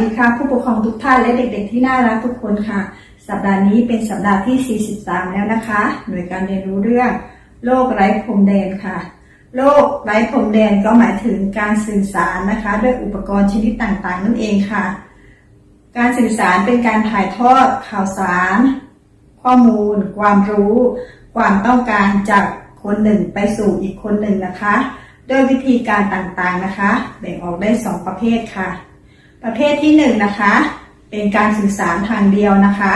ดีค่ะ ผู้ปกครองทุกท่านและเด็กๆ ที่น่ารักทุกคนค่ะ สัปดาห์นี้เป็นสัปดาห์ที่ 43 แล้วนะคะ หน่วยการเรียนรู้เรื่องโลกไร้พรมแดนค่ะ โลกไร้พรมแดนก็หมายถึงการสื่อสารนะคะ ด้วยอุปกรณ์ชนิดต่างๆ นั่นเองค่ะ การสื่อสารเป็นการถ่ายทอดข่าวสาร ข้อมูล ความรู้ ความต้องการจากคนหนึ่งไปสู่อีกคนหนึ่งนะคะ ด้วยวิธีการต่างๆนะคะ แบ่งออกได้สองประเภทค่ะ ประเภทที่หนึ่งนะคะ เป็นการสื่อสารทางเดียวนะคะ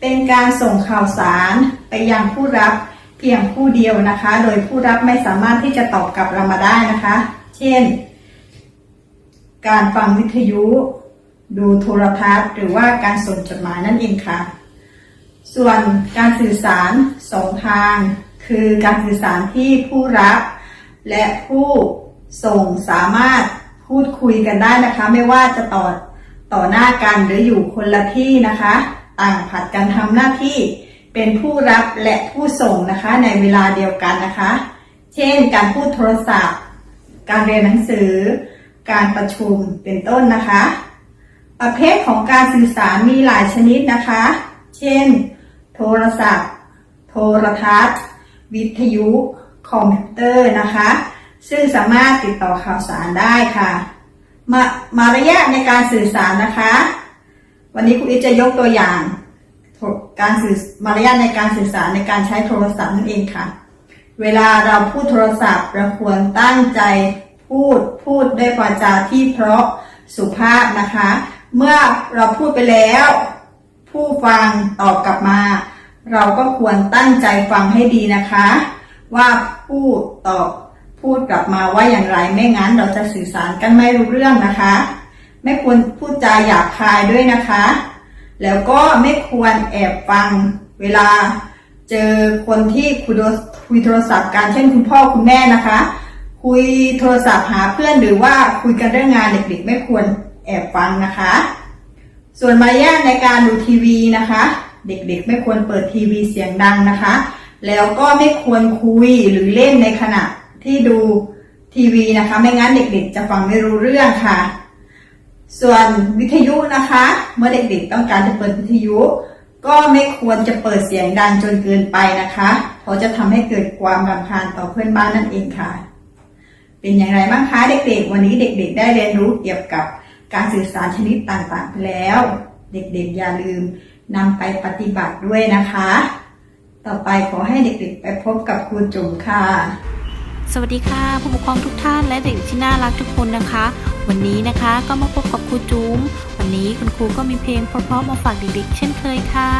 เป็นการส่งข่าวสารไปยังผู้รับเพียงผู้เดียวนะคะ โดยผู้รับไม่สามารถที่จะตอบกลับเรามาได้นะคะ เช่น การฟังวิทยุ ดูโทรทัศน์ หรือว่าการส่งจดหมายนั่นเองค่ะ ส่วนการสื่อสารสองทาง คือการสื่อสารที่ผู้รับ และผู้ส่งสามารถ พูดคุยกันได้นะคะ ไม่ว่าจะต่อต่อหน้ากันหรืออยู่คนละที่นะคะ ต่างผัดกันทำหน้าที่เป็นผู้รับและผู้ส่งนะคะในเวลาเดียวกันนะคะ เช่น การพูดโทรศัพท์ การเรียนหนังสือ การประชุมเป็นต้นนะคะ ประเภทของการสื่อสารมีหลายชนิดนะคะ เช่น โทรศัพท์ โทรทัศน์ วิทยุ คอมพิวเตอร์นะคะ ซึ่งสามารถติดต่อข่าวสารได้ค่ะ มามารยาทในการสื่อสารนะคะ วันนี้ครูอิจะยกตัวอย่าง การสื่อมารยาทในการสื่อสารในการใช้โทรศัพท์นั่นเองค่ะ เวลาเราพูดโทรศัพท์เราควรตั้งใจพูดพูดด้วยวาจาที่เพราะสุภาพนะคะ เมื่อเราพูดไปแล้ว ผู้ฟังตอบกลับมา เราก็ควรตั้งใจฟังให้ดีนะคะ ว่าผู้ตอบ พูดกลับมาว่าอย่างไรไม่งั้นเราจะสื่อสารกันไม่รู้เรื่องนะคะ ไม่ควรพูดจาหยาบคายด้วยนะคะ แล้วก็ไม่ควรแอบฟังเวลาเจอคนที่คุยโทรศัพท์กันเช่นคุณพ่อคุณแม่นะคะ คุยโทรศัพท์หาเพื่อนหรือว่าคุยกันเรื่องงานเด็กๆ ไม่ควรแอบฟังนะคะ ส่วนมารยาทในการดูทีวีนะคะ เด็กๆ ไม่ควรเปิดทีวีเสียงดังนะคะ แล้วก็ไม่ควรคุยหรือเล่นในขณะ ที่ดูทีวีนะคะ ไม่งั้นเด็กๆ จะฟังไม่รู้เรื่องค่ะ ส่วนวิทยุนะคะ เมื่อเด็กๆต้องการจะเปิดวิทยุ ก็ไม่ควรจะเปิดเสียงดังจนเกินไปนะคะเพราะจะทำให้เกิดความรำคาญต่อเพื่อนบ้านนั่นเองค่ะ เป็นอย่างไรบ้างคะเด็กๆ วันนี้เด็ก ๆ ได้เรียนรู้เกี่ยวกับการสื่อสารชนิดต่างๆไปแล้ว เด็กๆ อย่าลืมนำไปปฏิบัติด้วยนะคะ ต่อไปขอให้เด็กๆ ไปพบกับครูจุ๋มค่ะ สวัสดีค่ะ ผู้ปกครองทุกท่านและเด็กที่น่ารักทุกคนนะคะ วันนี้นะคะก็มาพบกับครูจุ๋มวันนี้คุณครูก็มีเพลงเพราะๆมาฝากเด็กๆเช่นเคยค่ะ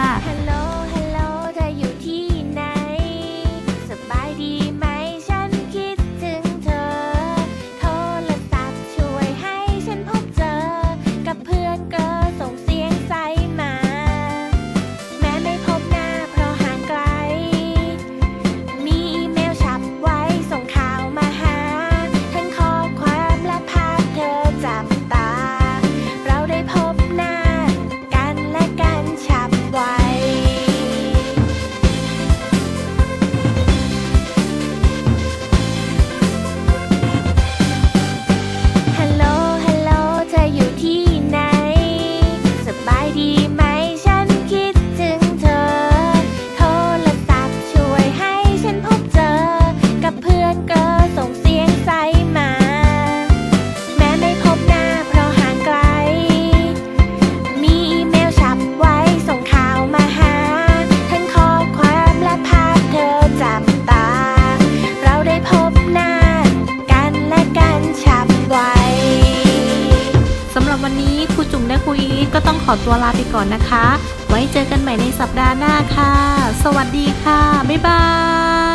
ต้องขอตัวลาไปก่อนนะคะ ไว้เจอกันใหม่ในสัปดาห์หน้าค่ะ สวัสดีค่ะ บ๊ายบาย